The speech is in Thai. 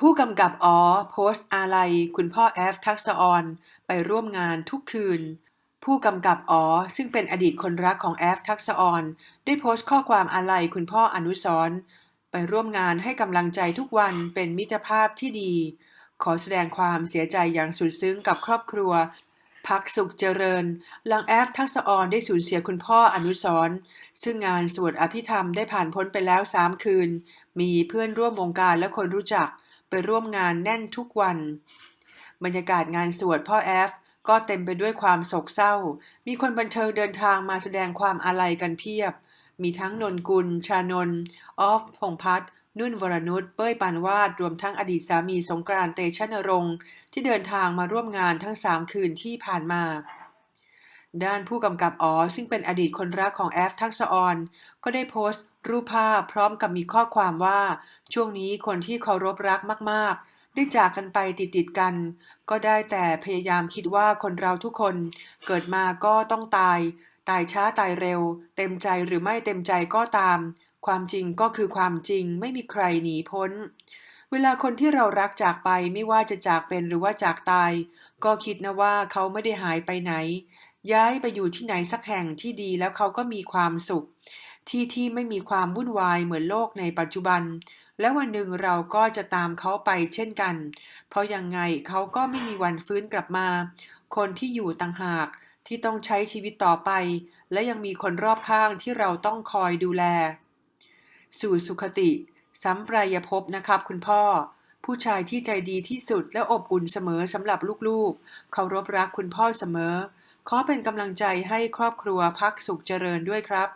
ผู้กำกับอ๋อโพสต์อาลัยคุณพ่อแอฟทักษออนไปร่วมงานทุกคืน ผู้กำกับอ๋อซึ่งเป็นอดีตคนรักของแอฟทักษออนได้โพสต์ข้อความอาลัยคุณพ่ออนุสร์ไปร่วมงานให้กำลังใจทุกวันเป็นมิตรภาพที่ดี ขอแสดงความเสียใจอย่างสุดซึ้งกับครอบครัว พักสุขเจริญ หลังแอฟทักษออนได้สูญเสียคุณพ่ออนุสร์ซึ่งงานสวดอภิธรรมได้ผ่านพ้นไปแล้วสามคืน มีเพื่อนร่วมวงการและคนรู้จัก ร่วมงานแน่นทุกวัน บรรยากาศงานสวดพ่อแอฟ ก็เต็มไปด้วยความโศกเศร้า มีคนบันเทิงเดินทางมาแสดงความอาลัยกันเพียบ มีทั้งนนกุล ชานนท์ออฟ พงพัฒน์นุ่นวรนุชเป้ยปานวาด รวมทั้งอดีตสามีสงกรานเตชะนรงค์ที่เดินทางมาร่วมงานทั้งสามคืนที่ผ่านมา ด้านผู้กำกับอ๋อซึ่งเป็นอดีตคนรักของแอฟทักษออนก็ได้โพสต์ รูปภาพพร้อมกับมีข้อความว่า ช่วงนี้คนที่เคารพรักมากๆ ได้จากกันไปติดๆกัน ก็ได้แต่พยายามคิดว่าคนเราทุกคน เกิดมาก็ต้องตาย ตายช้าตายเร็ว เต็มใจหรือไม่เต็มใจก็ตาม ความจริงก็คือความจริงไม่มีใครหนีพ้น เวลาคนที่เรารักจากไปไม่ว่าจะจากเป็นหรือว่าจากตาย ก็คิดนะว่าเขาไม่ได้หายไปไหนย้ายไปอยู่ที่ไหนสักแห่งที่ดีแล้วเขาก็มีความสุข ที่ที่ไม่มีความวุ่นวายเหมือนโลกในปัจจุบัน และวันหนึ่งเราก็จะตามเขาไปเช่นกัน เพราะยังไงเขาก็ไม่มีวันฟื้นกลับมา คนที่อยู่ต่างหากที่ต้องใช้ชีวิตต่อไป และยังมีคนรอบข้างที่เราต้องคอยดูแล สู่สุขติ สัมปรายภพนะครับคุณพ่อ ผู้ชายที่ใจดีที่สุดและอบอุ่นเสมอสำหรับลูกๆ เคารพรักคุณพ่อเสมอ ขอเป็นกำลังใจให้ครอบครัวพักสุขเจริญด้วยครับ